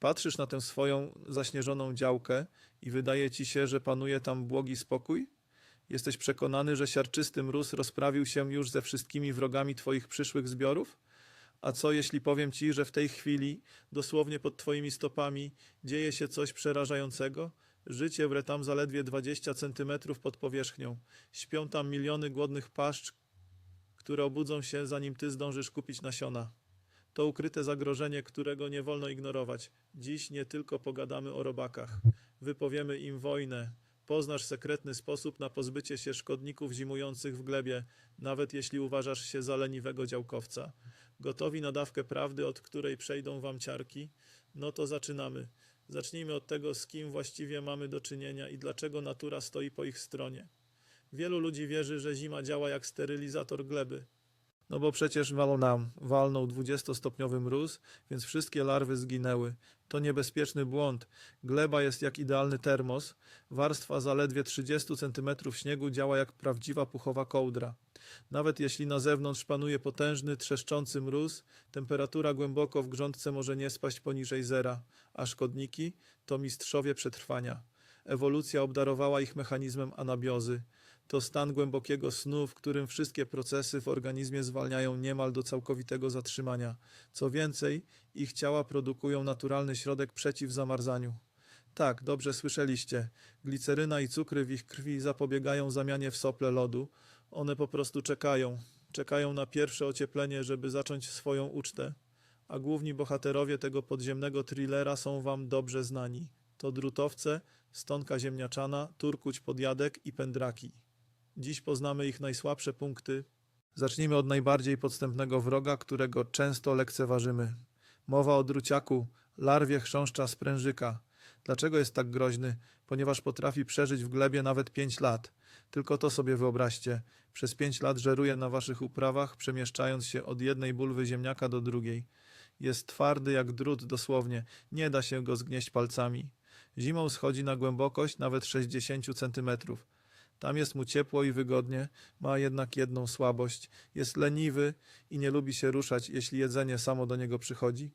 Patrzysz na tę swoją zaśnieżoną działkę i wydaje ci się, że panuje tam błogi spokój? Jesteś przekonany, że siarczysty mróz rozprawił się już ze wszystkimi wrogami twoich przyszłych zbiorów? A co jeśli powiem ci, że w tej chwili, dosłownie pod twoimi stopami, dzieje się coś przerażającego? Życie wre tam zaledwie 20 centymetrów pod powierzchnią. Śpią tam miliony głodnych paszcz, które obudzą się, zanim ty zdążysz kupić nasiona. To ukryte zagrożenie, którego nie wolno ignorować. Dziś nie tylko pogadamy o robakach. Wypowiemy im wojnę. Poznasz sekretny sposób na pozbycie się szkodników zimujących w glebie, nawet jeśli uważasz się za leniwego działkowca. Gotowi na dawkę prawdy, od której przejdą wam ciarki? No to zaczynamy. Zacznijmy od tego, z kim właściwie mamy do czynienia i dlaczego natura stoi po ich stronie. Wielu ludzi wierzy, że zima działa jak sterylizator gleby. No bo przecież walą nam, walnął 20-stopniowy mróz, więc wszystkie larwy zginęły. To niebezpieczny błąd. Gleba jest jak idealny termos. Warstwa zaledwie 30 cm śniegu działa jak prawdziwa puchowa kołdra. Nawet jeśli na zewnątrz panuje potężny, trzeszczący mróz, temperatura głęboko w grządce może nie spaść poniżej zera, a szkodniki to mistrzowie przetrwania. Ewolucja obdarowała ich mechanizmem anabiozy. To stan głębokiego snu, w którym wszystkie procesy w organizmie zwalniają niemal do całkowitego zatrzymania. Co więcej, ich ciała produkują naturalny środek przeciw zamarzaniu. Tak, dobrze słyszeliście. Gliceryna i cukry w ich krwi zapobiegają zamianie w sople lodu. One po prostu czekają. Czekają na pierwsze ocieplenie, żeby zacząć swoją ucztę. A główni bohaterowie tego podziemnego thrillera są wam dobrze znani. To drutowce, stonka ziemniaczana, turkuć podjadek i pędraki. Dziś poznamy ich najsłabsze punkty. Zacznijmy od najbardziej podstępnego wroga, którego często lekceważymy. Mowa o druciaku, larwie chrząszcza sprężyka. Dlaczego jest tak groźny? Ponieważ potrafi przeżyć w glebie nawet 5 lat. Tylko to sobie wyobraźcie. Przez 5 lat żeruje na waszych uprawach, przemieszczając się od jednej bulwy ziemniaka do drugiej. Jest twardy jak drut dosłownie. Nie da się go zgnieść palcami. Zimą schodzi na głębokość nawet 60 centymetrów. Tam jest mu ciepło i wygodnie, ma jednak jedną słabość. Jest leniwy i nie lubi się ruszać, jeśli jedzenie samo do niego przychodzi.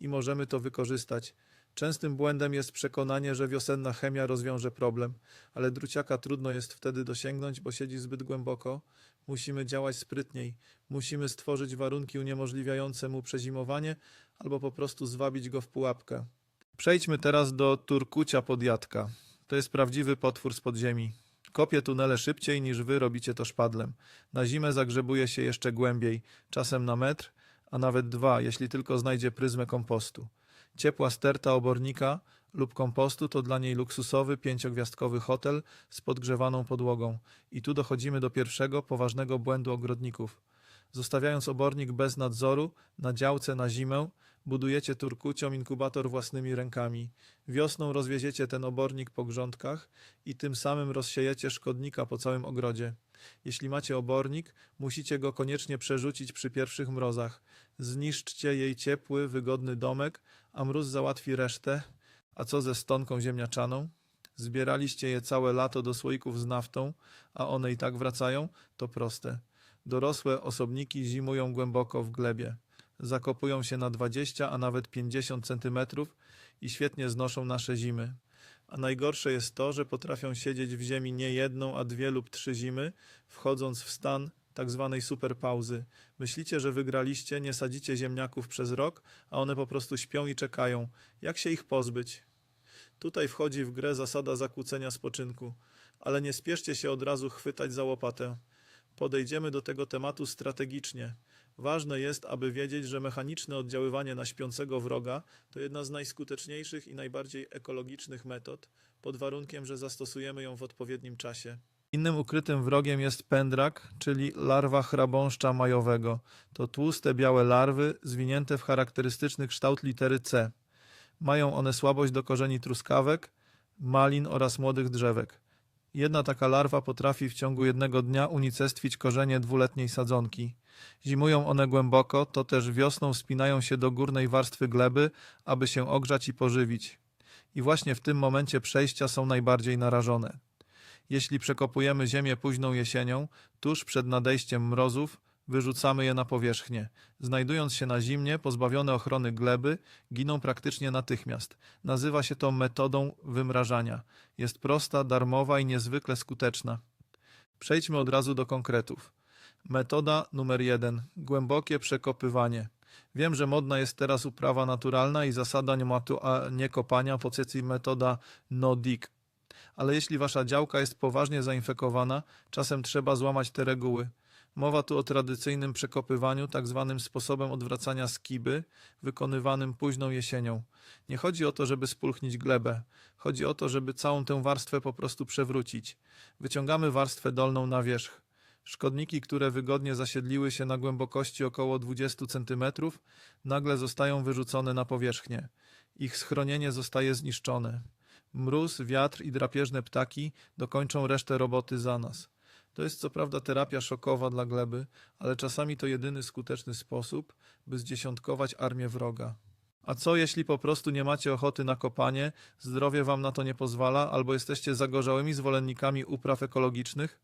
I możemy to wykorzystać. Częstym błędem jest przekonanie, że wiosenna chemia rozwiąże problem, ale druciaka trudno jest wtedy dosięgnąć, bo siedzi zbyt głęboko. Musimy działać sprytniej, musimy stworzyć warunki uniemożliwiające mu przezimowanie albo po prostu zwabić go w pułapkę. Przejdźmy teraz do turkucia podjadka. To jest prawdziwy potwór z podziemi. Kopie tunele szybciej niż wy robicie to szpadlem. Na zimę zagrzebuje się jeszcze głębiej, czasem na metr, a nawet dwa, jeśli tylko znajdzie pryzmę kompostu. Ciepła sterta obornika lub kompostu to dla niej luksusowy pięciogwiazdkowy hotel z podgrzewaną podłogą. I tu dochodzimy do pierwszego poważnego błędu ogrodników. Zostawiając obornik bez nadzoru, na działce na zimę, budujecie turkuciom inkubator własnymi rękami. Wiosną rozwieziecie ten obornik po grządkach i tym samym rozsiejecie szkodnika po całym ogrodzie. Jeśli macie obornik, musicie go koniecznie przerzucić przy pierwszych mrozach. Zniszczcie jej ciepły, wygodny domek, a mróz załatwi resztę. A co ze stonką ziemniaczaną? Zbieraliście je całe lato do słoików z naftą, a one i tak wracają? To proste. Dorosłe osobniki zimują głęboko w glebie. Zakopują się na 20, a nawet 50 centymetrów i świetnie znoszą nasze zimy. A najgorsze jest to, że potrafią siedzieć w ziemi nie jedną, a dwie lub trzy zimy, wchodząc w stan tak zwanej superpauzy. Myślicie, że wygraliście, nie sadzicie ziemniaków przez rok, a one po prostu śpią i czekają. Jak się ich pozbyć? Tutaj wchodzi w grę zasada zakłócenia spoczynku, ale nie spieszcie się od razu chwytać za łopatę. Podejdziemy do tego tematu strategicznie. Ważne jest, aby wiedzieć, że mechaniczne oddziaływanie na śpiącego wroga to jedna z najskuteczniejszych i najbardziej ekologicznych metod, pod warunkiem, że zastosujemy ją w odpowiednim czasie. Innym ukrytym wrogiem jest pędrak, czyli larwa chrabąszcza majowego. To tłuste białe larwy zwinięte w charakterystyczny kształt litery C. Mają one słabość do korzeni truskawek, malin oraz młodych drzewek. Jedna taka larwa potrafi w ciągu jednego dnia unicestwić korzenie dwuletniej sadzonki. Zimują one głęboko, to też wiosną wspinają się do górnej warstwy gleby, aby się ogrzać i pożywić. I właśnie w tym momencie przejścia są najbardziej narażone. Jeśli przekopujemy ziemię późną jesienią, tuż przed nadejściem mrozów, Wyrzucamy je na powierzchnię. Znajdując się na zimnie, pozbawione ochrony gleby, giną praktycznie natychmiast. Nazywa się to metodą wymrażania. Jest prosta, darmowa i niezwykle skuteczna. Przejdźmy od razu do konkretów. Metoda numer jeden. Głębokie przekopywanie. Wiem, że modna jest teraz uprawa naturalna i zasada nie, matu, a nie kopania, po metoda no dig. Ale jeśli wasza działka jest poważnie zainfekowana, czasem trzeba złamać te reguły. Mowa tu o tradycyjnym przekopywaniu, tak zwanym sposobem odwracania skiby, wykonywanym późną jesienią. Nie chodzi o to, żeby spulchnić glebę. Chodzi o to, żeby całą tę warstwę po prostu przewrócić. Wyciągamy warstwę dolną na wierzch. Szkodniki, które wygodnie zasiedliły się na głębokości około 20 cm, nagle zostają wyrzucone na powierzchnię. Ich schronienie zostaje zniszczone. Mróz, wiatr i drapieżne ptaki dokończą resztę roboty za nas. To jest co prawda terapia szokowa dla gleby, ale czasami to jedyny skuteczny sposób, by zdziesiątkować armię wroga. A co jeśli po prostu nie macie ochoty na kopanie, zdrowie wam na to nie pozwala, albo jesteście zagorzałymi zwolennikami upraw ekologicznych?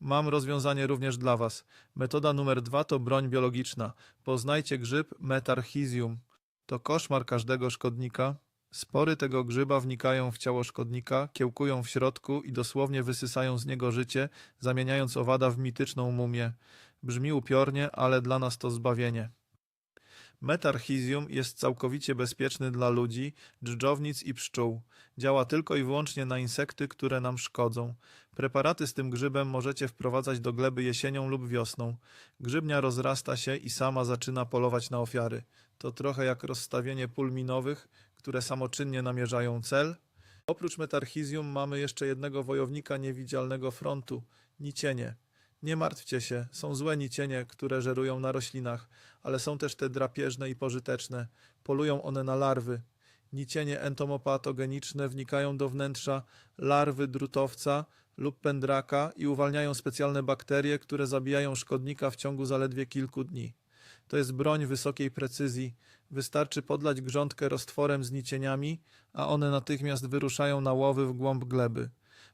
Mam rozwiązanie również dla Was. Metoda numer dwa to broń biologiczna. Poznajcie grzyb Metarchizium. To koszmar każdego szkodnika. Spory tego grzyba wnikają w ciało szkodnika, kiełkują w środku i dosłownie wysysają z niego życie, zamieniając owada w mityczną mumię. Brzmi upiornie, ale dla nas to zbawienie. Metarchizium jest całkowicie bezpieczny dla ludzi, dżdżownic i pszczół. Działa tylko i wyłącznie na insekty, które nam szkodzą. Preparaty z tym grzybem możecie wprowadzać do gleby jesienią lub wiosną. Grzybnia rozrasta się i sama zaczyna polować na ofiary. To trochę jak rozstawienie pól minowych, które samoczynnie namierzają cel. Oprócz metarchizium mamy jeszcze jednego wojownika niewidzialnego frontu nicienie. Nie martwcie się, są złe nicienie, które żerują na roślinach, ale są też te drapieżne i pożyteczne. Polują one na larwy. Nicienie entomopatogeniczne wnikają do wnętrza larwy drutowca lub pędraka i uwalniają specjalne bakterie, które zabijają szkodnika w ciągu zaledwie kilku dni. To jest broń wysokiej precyzji. Wystarczy podlać grządkę roztworem z nicieniami, a one natychmiast wyruszają na łowy w głąb gleby.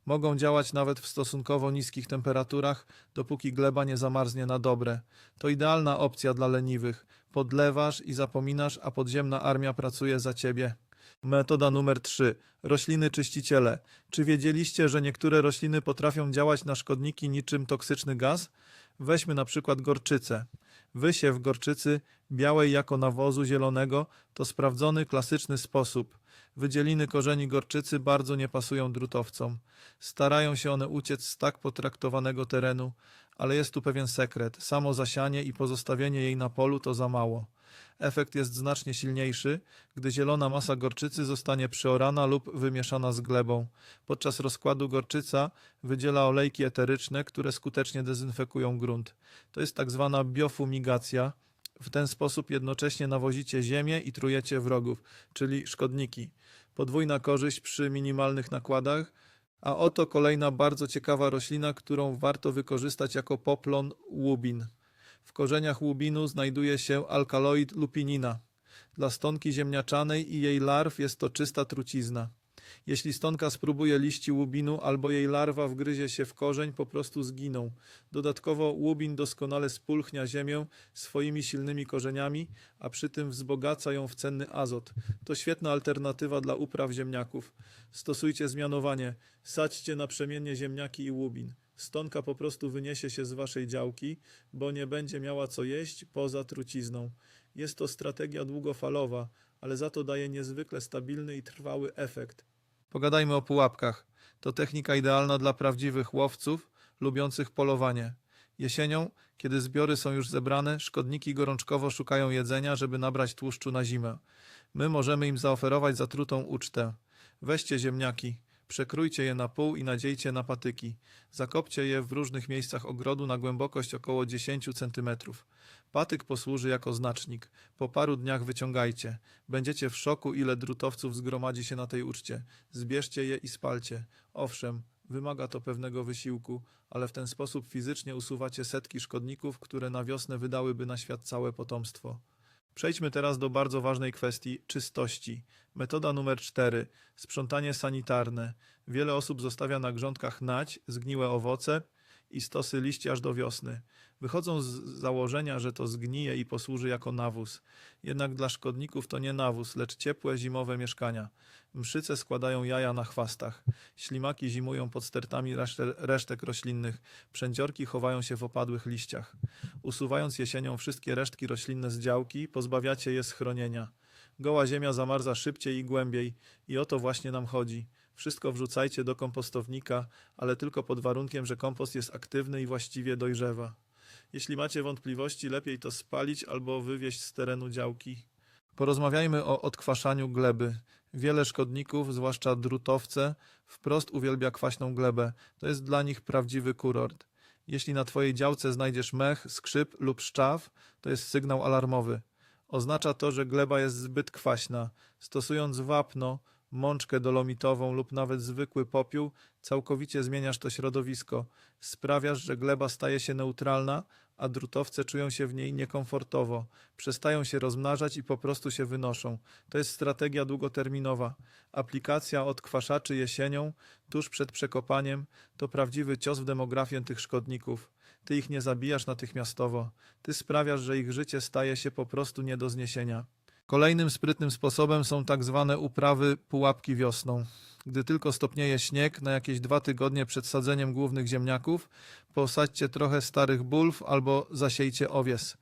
Mogą działać nawet w stosunkowo niskich temperaturach, dopóki gleba nie zamarznie na dobre. To idealna opcja dla leniwych. Podlewasz i zapominasz, a podziemna armia pracuje za ciebie. Metoda numer 3. Rośliny czyściciele. Czy wiedzieliście, że niektóre rośliny potrafią działać na szkodniki niczym toksyczny gaz? Weźmy na przykład gorczycę. Wysiew gorczycy, białej jako nawozu zielonego, to sprawdzony klasyczny sposób. Wydzieliny korzeni gorczycy bardzo nie pasują drutowcom. Starają się one uciec z tak potraktowanego terenu, ale jest tu pewien sekret. Samo zasianie i pozostawienie jej na polu to za mało. Efekt jest znacznie silniejszy, gdy zielona masa gorczycy zostanie przeorana lub wymieszana z glebą. Podczas rozkładu gorczyca wydziela olejki eteryczne, które skutecznie dezynfekują grunt. To jest tak zwana biofumigacja. W ten sposób jednocześnie nawozicie ziemię i trujecie wrogów, czyli szkodniki. Podwójna korzyść przy minimalnych nakładach. A oto kolejna bardzo ciekawa roślina, którą warto wykorzystać jako poplon łubin. W korzeniach łubinu znajduje się alkaloid lupinina. Dla stonki ziemniaczanej i jej larw jest to czysta trucizna. Jeśli stonka spróbuje liści łubinu albo jej larwa wgryzie się w korzeń, po prostu zginą. Dodatkowo łubin doskonale spulchnia ziemię swoimi silnymi korzeniami, a przy tym wzbogaca ją w cenny azot. To świetna alternatywa dla upraw ziemniaków. Stosujcie zmianowanie. Sadźcie naprzemiennie ziemniaki i łubin. Stonka po prostu wyniesie się z waszej działki, bo nie będzie miała co jeść poza trucizną. Jest to strategia długofalowa, ale za to daje niezwykle stabilny i trwały efekt. Pogadajmy o pułapkach. To technika idealna dla prawdziwych łowców lubiących polowanie. Jesienią, kiedy zbiory są już zebrane, szkodniki gorączkowo szukają jedzenia, żeby nabrać tłuszczu na zimę. My możemy im zaoferować zatrutą ucztę. Weźcie ziemniaki, przekrójcie je na pół i nadziejcie na patyki. Zakopcie je w różnych miejscach ogrodu na głębokość około 10 cm. Patyk posłuży jako znacznik. Po paru dniach wyciągajcie. Będziecie w szoku, ile drutowców zgromadzi się na tej uczcie. Zbierzcie je i spalcie. Owszem, wymaga to pewnego wysiłku, ale w ten sposób fizycznie usuwacie setki szkodników, które na wiosnę wydałyby na świat całe potomstwo. Przejdźmy teraz do bardzo ważnej kwestii czystości. Metoda numer 4. Sprzątanie sanitarne. Wiele osób zostawia na grządkach nać, zgniłe owoce i stosy liści aż do wiosny. Wychodzą z założenia, że to zgnije i posłuży jako nawóz. Jednak dla szkodników to nie nawóz, lecz ciepłe zimowe mieszkania. Mszyce składają jaja na chwastach. Ślimaki zimują pod stertami reszte, resztek roślinnych. Przędziorki chowają się w opadłych liściach. Usuwając jesienią wszystkie resztki roślinne z działki, pozbawiacie je schronienia. Goła ziemia zamarza szybciej i głębiej i o to właśnie nam chodzi. Wszystko wrzucajcie do kompostownika, ale tylko pod warunkiem, że kompost jest aktywny i właściwie dojrzewa. Jeśli macie wątpliwości, lepiej to spalić albo wywieźć z terenu działki. Porozmawiajmy o odkwaszaniu gleby. Wiele szkodników, zwłaszcza drutowce, wprost uwielbia kwaśną glebę. To jest dla nich prawdziwy kurort. Jeśli na twojej działce znajdziesz mech, skrzyp lub szczaw, to jest sygnał alarmowy. Oznacza to, że gleba jest zbyt kwaśna. Stosując wapno, mączkę dolomitową lub nawet zwykły popiół, całkowicie zmieniasz to środowisko. Sprawiasz, że gleba staje się neutralna, a drutowce czują się w niej niekomfortowo. Przestają się rozmnażać i po prostu się wynoszą. To jest strategia długoterminowa. Aplikacja odkwaszaczy jesienią, tuż przed przekopaniem, to prawdziwy cios w demografię tych szkodników. Ty ich nie zabijasz natychmiastowo. Ty sprawiasz, że ich życie staje się po prostu nie do zniesienia. Kolejnym sprytnym sposobem są tak zwane uprawy pułapki wiosną. Gdy tylko stopnieje śnieg, na jakieś dwa tygodnie przed sadzeniem głównych ziemniaków, posadźcie trochę starych bulw albo zasiejcie owies.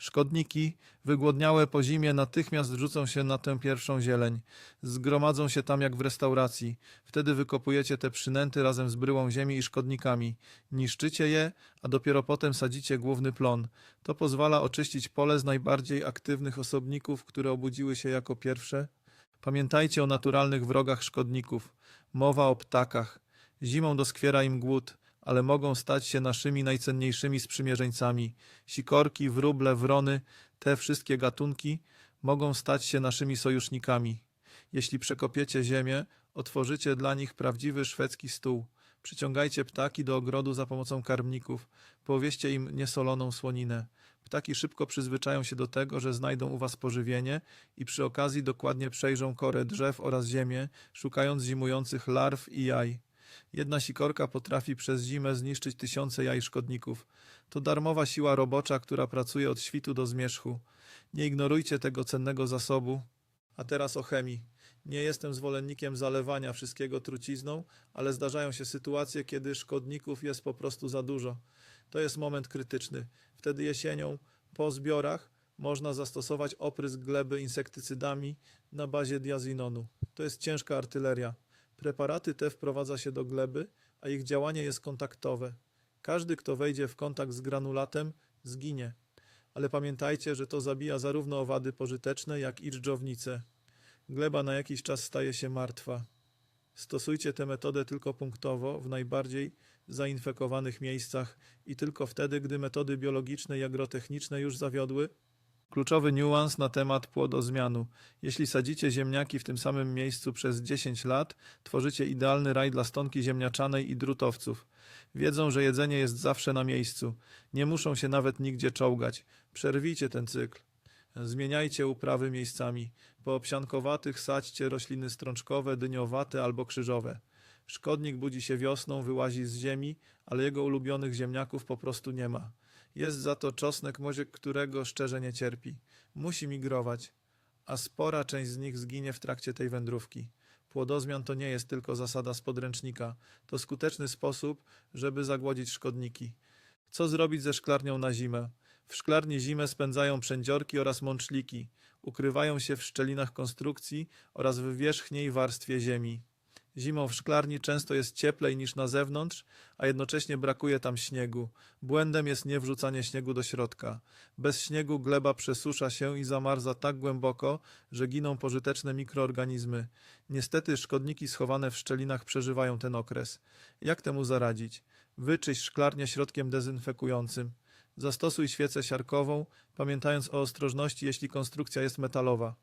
Szkodniki, wygłodniałe po zimie, natychmiast rzucą się na tę pierwszą zieleń. Zgromadzą się tam jak w restauracji. Wtedy wykopujecie te przynęty razem z bryłą ziemi i szkodnikami. Niszczycie je, a dopiero potem sadzicie główny plon. To pozwala oczyścić pole z najbardziej aktywnych osobników, które obudziły się jako pierwsze. Pamiętajcie o naturalnych wrogach szkodników. Mowa o ptakach. Zimą doskwiera im głód, ale mogą stać się naszymi najcenniejszymi sprzymierzeńcami. Sikorki, wróble, wrony, te wszystkie gatunki mogą stać się naszymi sojusznikami. Jeśli przekopiecie ziemię, otworzycie dla nich prawdziwy szwedzki stół. Przyciągajcie ptaki do ogrodu za pomocą karmników. Powieście im niesoloną słoninę. Ptaki szybko przyzwyczają się do tego, że znajdą u was pożywienie i przy okazji dokładnie przejrzą korę drzew oraz ziemię, szukając zimujących larw i jaj. Jedna sikorka potrafi przez zimę zniszczyć tysiące jaj szkodników. To darmowa siła robocza, która pracuje od świtu do zmierzchu. Nie ignorujcie tego cennego zasobu. A teraz o chemii. Nie jestem zwolennikiem zalewania wszystkiego trucizną, ale zdarzają się sytuacje, kiedy szkodników jest po prostu za dużo. To jest moment krytyczny. Wtedy jesienią, po zbiorach, można zastosować oprysk gleby insektycydami na bazie diazinonu. To jest ciężka artyleria. Preparaty te wprowadza się do gleby, a ich działanie jest kontaktowe. Każdy, kto wejdzie w kontakt z granulatem, zginie. Ale pamiętajcie, że to zabija zarówno owady pożyteczne, jak i dżdżownice. Gleba na jakiś czas staje się martwa. Stosujcie tę metodę tylko punktowo, w najbardziej zainfekowanych miejscach i tylko wtedy, gdy metody biologiczne i agrotechniczne już zawiodły. Kluczowy niuans na temat płodozmianu. Jeśli sadzicie ziemniaki w tym samym miejscu przez 10 lat, tworzycie idealny raj dla stonki ziemniaczanej i drutowców. Wiedzą, że jedzenie jest zawsze na miejscu. Nie muszą się nawet nigdzie czołgać. Przerwijcie ten cykl. Zmieniajcie uprawy miejscami. Po obsiankowatych sadźcie rośliny strączkowe, dyniowate albo krzyżowe. Szkodnik budzi się wiosną, wyłazi z ziemi, ale jego ulubionych ziemniaków po prostu nie ma. Jest za to czosnek, może którego szczerze nie cierpi. Musi migrować, a spora część z nich zginie w trakcie tej wędrówki. Płodozmian to nie jest tylko zasada z podręcznika. To skuteczny sposób, żeby zagłodzić szkodniki. Co zrobić ze szklarnią na zimę? W szklarni zimę spędzają przędziorki oraz mączliki. Ukrywają się w szczelinach konstrukcji oraz w wierzchniej warstwie ziemi. Zimą w szklarni często jest cieplej niż na zewnątrz, a jednocześnie brakuje tam śniegu. Błędem jest nie wrzucanie śniegu do środka. Bez śniegu gleba przesusza się i zamarza tak głęboko, że giną pożyteczne mikroorganizmy. Niestety szkodniki schowane w szczelinach przeżywają ten okres. Jak temu zaradzić? Wyczyść szklarnię środkiem dezynfekującym. Zastosuj świecę siarkową, pamiętając o ostrożności, jeśli konstrukcja jest metalowa.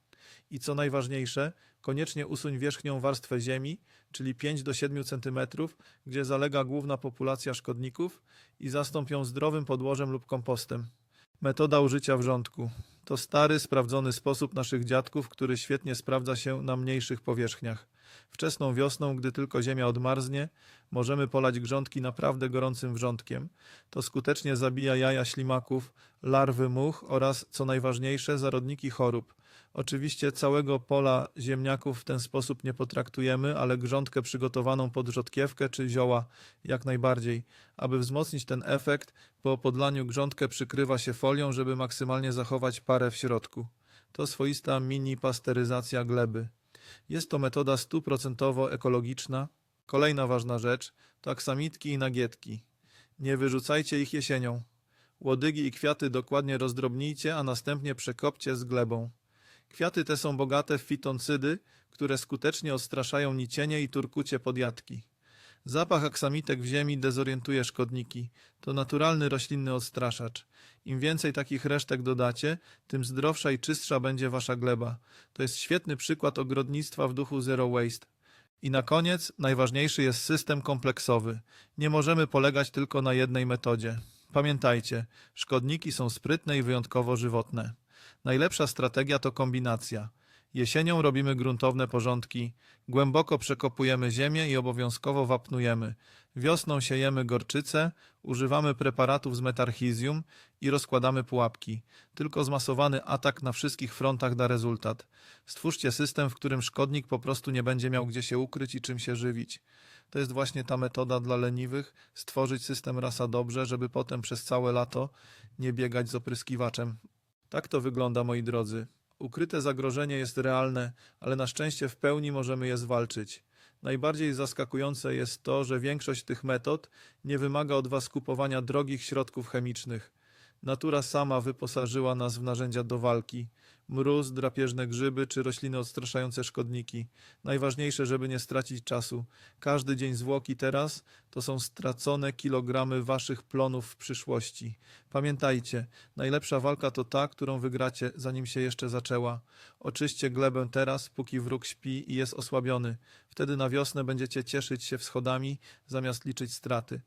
I co najważniejsze, koniecznie usuń wierzchnią warstwę ziemi, czyli 5 do 7 cm, gdzie zalega główna populacja szkodników i zastąp ją zdrowym podłożem lub kompostem. Metoda użycia wrzątku. To stary, sprawdzony sposób naszych dziadków, który świetnie sprawdza się na mniejszych powierzchniach. Wczesną wiosną, gdy tylko ziemia odmarznie, możemy polać grządki naprawdę gorącym wrzątkiem. To skutecznie zabija jaja ślimaków, larwy much oraz, co najważniejsze, zarodniki chorób. Oczywiście całego pola ziemniaków w ten sposób nie potraktujemy, ale grządkę przygotowaną pod rzodkiewkę czy zioła jak najbardziej. Aby wzmocnić ten efekt, po podlaniu grządkę przykrywa się folią, żeby maksymalnie zachować parę w środku. To swoista mini pasteryzacja gleby. Jest to metoda stuprocentowo ekologiczna. Kolejna ważna rzecz to aksamitki i nagietki. Nie wyrzucajcie ich jesienią. Łodygi i kwiaty dokładnie rozdrobnijcie, a następnie przekopcie z glebą. Kwiaty te są bogate w fitoncydy, które skutecznie odstraszają nicienie i turkucie podjadki. Zapach aksamitek w ziemi dezorientuje szkodniki. To naturalny roślinny odstraszacz. Im więcej takich resztek dodacie, tym zdrowsza i czystsza będzie wasza gleba. To jest świetny przykład ogrodnictwa w duchu zero waste. I na koniec najważniejszy jest system kompleksowy. Nie możemy polegać tylko na jednej metodzie. Pamiętajcie, szkodniki są sprytne i wyjątkowo żywotne. Najlepsza strategia to kombinacja. Jesienią robimy gruntowne porządki, głęboko przekopujemy ziemię i obowiązkowo wapnujemy. Wiosną siejemy gorczycę, używamy preparatów z metarchizium i rozkładamy pułapki. Tylko zmasowany atak na wszystkich frontach da rezultat. Stwórzcie system, w którym szkodnik po prostu nie będzie miał gdzie się ukryć i czym się żywić. To jest właśnie ta metoda dla leniwych, stworzyć system rasa dobrze, żeby potem przez całe lato nie biegać z opryskiwaczem. Tak to wygląda, moi drodzy. Ukryte zagrożenie jest realne, ale na szczęście w pełni możemy je zwalczyć. Najbardziej zaskakujące jest to, że większość tych metod nie wymaga od Was kupowania drogich środków chemicznych. Natura sama wyposażyła nas w narzędzia do walki. Mróz, drapieżne grzyby czy rośliny odstraszające szkodniki. Najważniejsze, żeby nie stracić czasu. Każdy dzień zwłoki teraz to są stracone kilogramy Waszych plonów w przyszłości. Pamiętajcie, najlepsza walka to ta, którą wygracie, zanim się jeszcze zaczęła. Oczyście glebę teraz, póki wróg śpi i jest osłabiony. Wtedy na wiosnę będziecie cieszyć się wschodami, zamiast liczyć straty.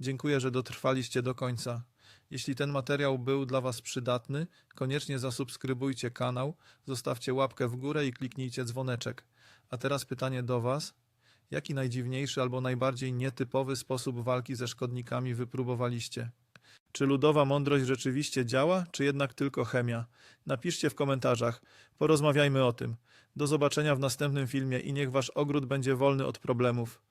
Dziękuję, że dotrwaliście do końca. Jeśli ten materiał był dla Was przydatny, koniecznie zasubskrybujcie kanał, zostawcie łapkę w górę i kliknijcie dzwoneczek. A teraz pytanie do Was. Jaki najdziwniejszy albo najbardziej nietypowy sposób walki ze szkodnikami wypróbowaliście? Czy ludowa mądrość rzeczywiście działa, czy jednak tylko chemia? Napiszcie w komentarzach. Porozmawiajmy o tym. Do zobaczenia w następnym filmie i niech Wasz ogród będzie wolny od problemów.